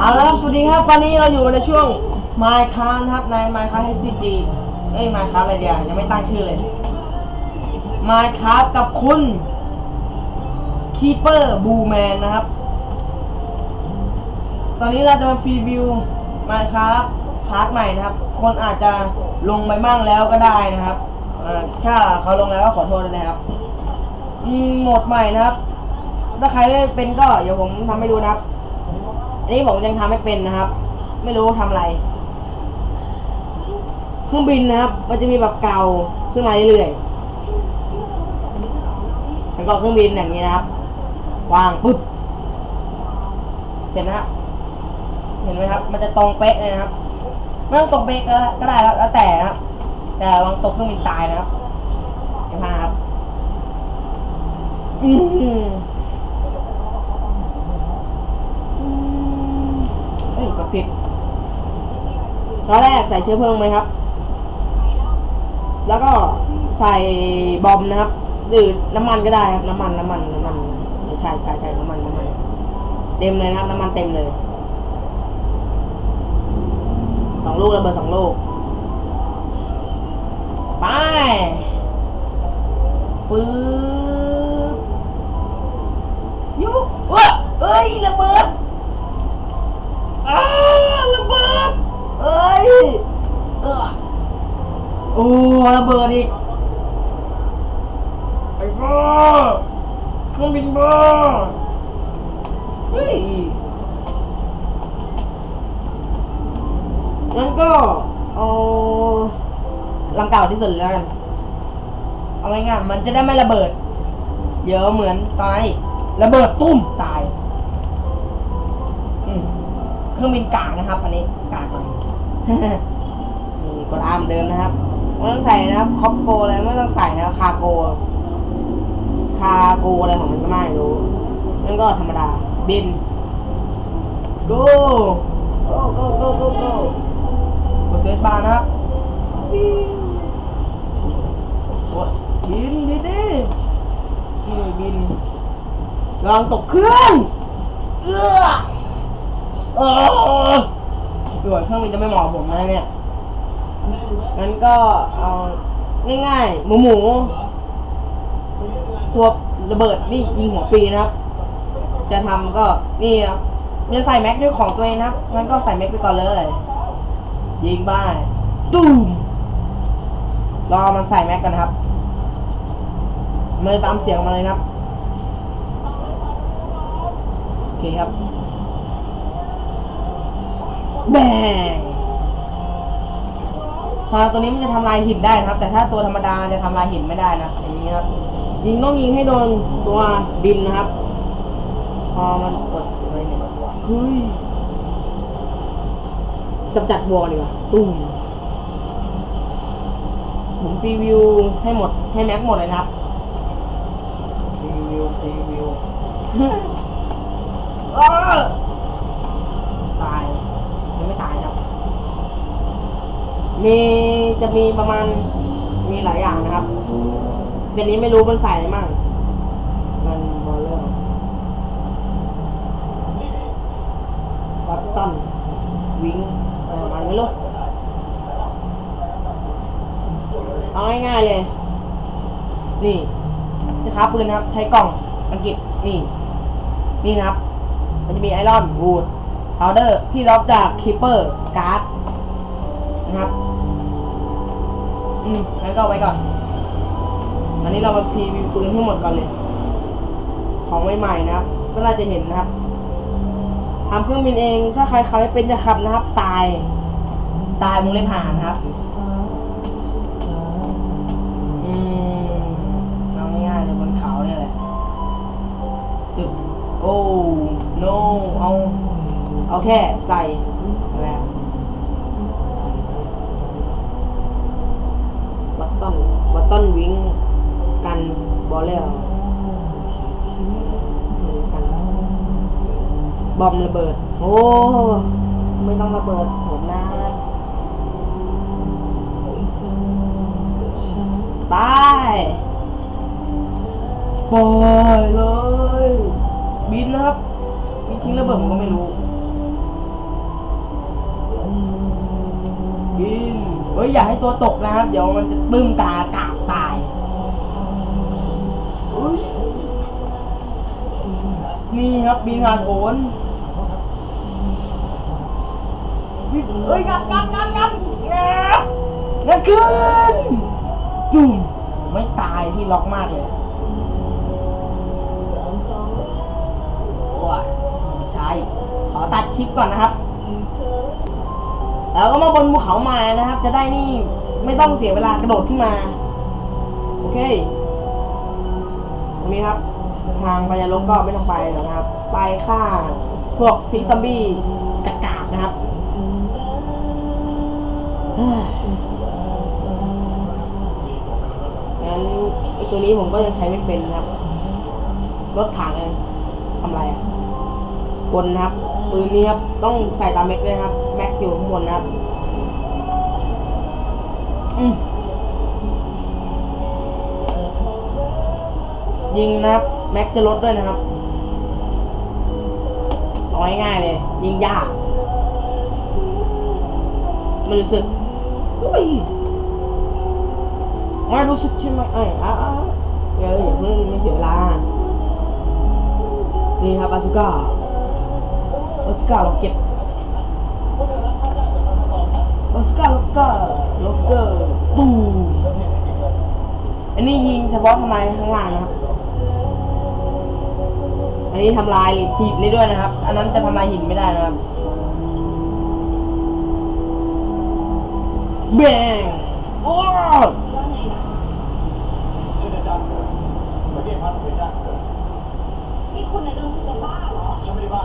เอาละครับสวัสดีครับ ตอนนี้เราอยู่ในช่วง Minecraft นะครับ ใน Minecraft HCG เอ้ย Minecraft อะไรเดียวยังไม่ตั้งชื่อเลย Minecraft กับคุณ Keeper b o o Man นะครับ ตอนนี้เราจะมาฟรีวิว Minecraft พาร์ทใหม่นะครับ คนอาจจะลงไปบ้างแล้วก็ได้นะครับถ้าเขาลงแล้วก็ขอโทษด้วยนะครับโหมดใหม่นะครับ ถ้าใครไม่เป็นก็เดี๋ยวผมทำให้ดูนะครับ อันนี้ผมยังทำไม่เป็นนะครับ ไม่รู้ทำอะไร เครื่องบินนะครับ มันจะมีแบบเก่าขึ้นมาเรื่อยๆแล้วก็เครื่องบินอย่างนี้นะครับ วางปุ๊บ เสร็จนะครับ เห็นไหมครับ มันจะตรงเป๊ะเลยนะครับ ไม่ต้องตรงเป๊ะก็ได้ก็ได้แล้วแต่นะครับ แต่ระวังตกเครื่องบินตายนะครับเห็นไหมครับ อืม เอ้ยกดผิด ตอนแรกใส่เชื้อเพลิงไหมครับ แล้วก็ใส่บอมนะครับ หรือน้ำมันก็ได้ครับ น้ำมันน้ำมันน้ำมันใช่ใช่ใช่น้ำมันน้ำมันเต็มเลยนะครับ น้ำมันเต็มเลยสองลูกระเบิดสองลูกไปปึ๊บยุบเอ้ยเอ้ยระเบิด อ้าระเบิดเอ้ย เออ โอ้ระเบิดอีกไอ้บ้าเครื่องบินบ้าเฮ้ยงั้นก็เอาลำเก่าที่สุดแล้วกัน เอาง่ายๆมันจะได้ไม่ระเบิด เดี๋ยวเหมือนตอนนั้นอีกระเบิดตุ้มตายเครื่องบินกลางนะครับ อันนี้กลางหน่อยนี่กดอ้ามเดิมนะครับ ไม่ต้องใส่นะคอปโกอะไรไม่ต้องใส่นะคาโกคาโกอะไรของมันก็ไม่รู้นั่นก็ธรรมดาบิน go go go go go go กดเซตบาร์นะครับวิ่งกดบินบินดินี่บินลองตกเครื่องเอื้อเออด่วนเครื่องบินจะไม่เหมาะผมนะเนี่ย งั้นก็เอาง่ายๆ หมูหมูตัวระเบิดนี่ยิงหัวปีนะครับ จะทำก็นี่ครับจะใส่แม็กด้วยของตัวเองนะครับงั้นก็ใส่แม็กไปก่อนเลย ยิงบ้าตูมรอมันใส่แม็กกันครับมือตามเสียงมาเลยนะครับโอเคครับแบง ชาตัวนี้มันจะทำลายหินได้นะครับ แต่ถ้าตัวธรรมดาจะทำลายหินไม่ได้นะอย่างนี้ครับ ยิงต้องยิงให้โดนตัวดินนะครับ พอมันกดอะไรเนี่ยเฮ้ยกำจัดวัวดีกว่าตุ้มผมฟรีวิวให้หมดให้แม็กหมดเลยนะครับรีวิวรีวิว อ้าวตายยังไม่ตายครับ มีจะมีประมาณมีหลายอย่างนะครับ เป็นนี้ไม่รู้มันใส่อะไรมั่งมันบอลเลอร์บัตตันวิงอะไรมาณไม่รู้เอาง่ายๆเลย นี่ จะค้าปืนนะครับ ใช้กล่องอังกฤษนี่ นี่นะครับ มันจะมีไอรอนวูดพาวเดอร์ที่รับจากคิปเปอร์การ์ดนะครับ อืมงั้นก็เอาไว้ก่อน อันนี้เรามาพรีวิวปืนให้หมดก่อนเลย ของใหม่ๆนะครับ ก็น่าจะเห็นนะครับทำเครื่องบินเอง ถ้าใครขับไม่เป็นจะขับนะครับ ตาย ตายวงเล็บหานะครับ อืมเอาง่ายๆเลยบนเขาเนี่ยแหละตึกโอ้ no เอา เอาแค่ใส่าต้นวิ่งกันบอลแล้วซื้อกัน บอมระเบิด โอ้ไม่ต้องระเบิดผมนะตายปล่อยเลย บินนะครับมีทิ้งระเบิดผมก็ไม่รู้บิน ฮ้ยอย่าให้ตัวตกนะครับ เดี๋ยวมันจะบึ้มกากากตายนี่ครับบินผ่านโอนเอ้ยงันงันงันงันงันขึ้นจุ่มไม่ตายที่ล็อกมากเลยว้ายใช่ขอตัดคลิปก่อนนะครับ แล้วก็มาบนภูเขามานะครับ จะได้นี่ไม่ต้องเสียเวลากระโดดขึ้นมา โอเคตรงนี้ครับ ทางพญาลกก็ไม่ต้องไปหรอกนะครับ ไปฆ่าพวกพิกซัมบี้กากานะครับงั้นไอตัวนี้ผมก็ยังใช้ไม่เป็นนะครับ รถถังทำไรอะบนนะครับ ปืนนี้ครับ ต้องใส่ตามแม็กเลยครับ แม็กอยู่ข้างบนนะครับยิงนะครับ แม็กจะลดด้วยนะครับเอาง่ายๆเลย ยิงยากไม่รู้สึกอุ้ยม่รู้สึกใช่ไหมเอ้ยอ้าวเดี๋ยวอย่าเพิ่งไม่เสียเวลานี่ครับอาซูก้าออ สการ์ล็อกเก็ตออสการ์ล็อกเกอร์ล็อกเกอร์ปูอันนี้ยิงเฉพาะทำลายข้างล่างนะครับ อันนี้ทำลายหินได้ด้วยนะครับ อันนั้นจะทำลายหินไม่ได้นะครับแบงโอ้ชื่ออาจารย์เกิดประเทศพัฒน์เป็นจ้างเกิดนี่คุณนะดูจะบ้าเหรอฉันไม่ได้ว่า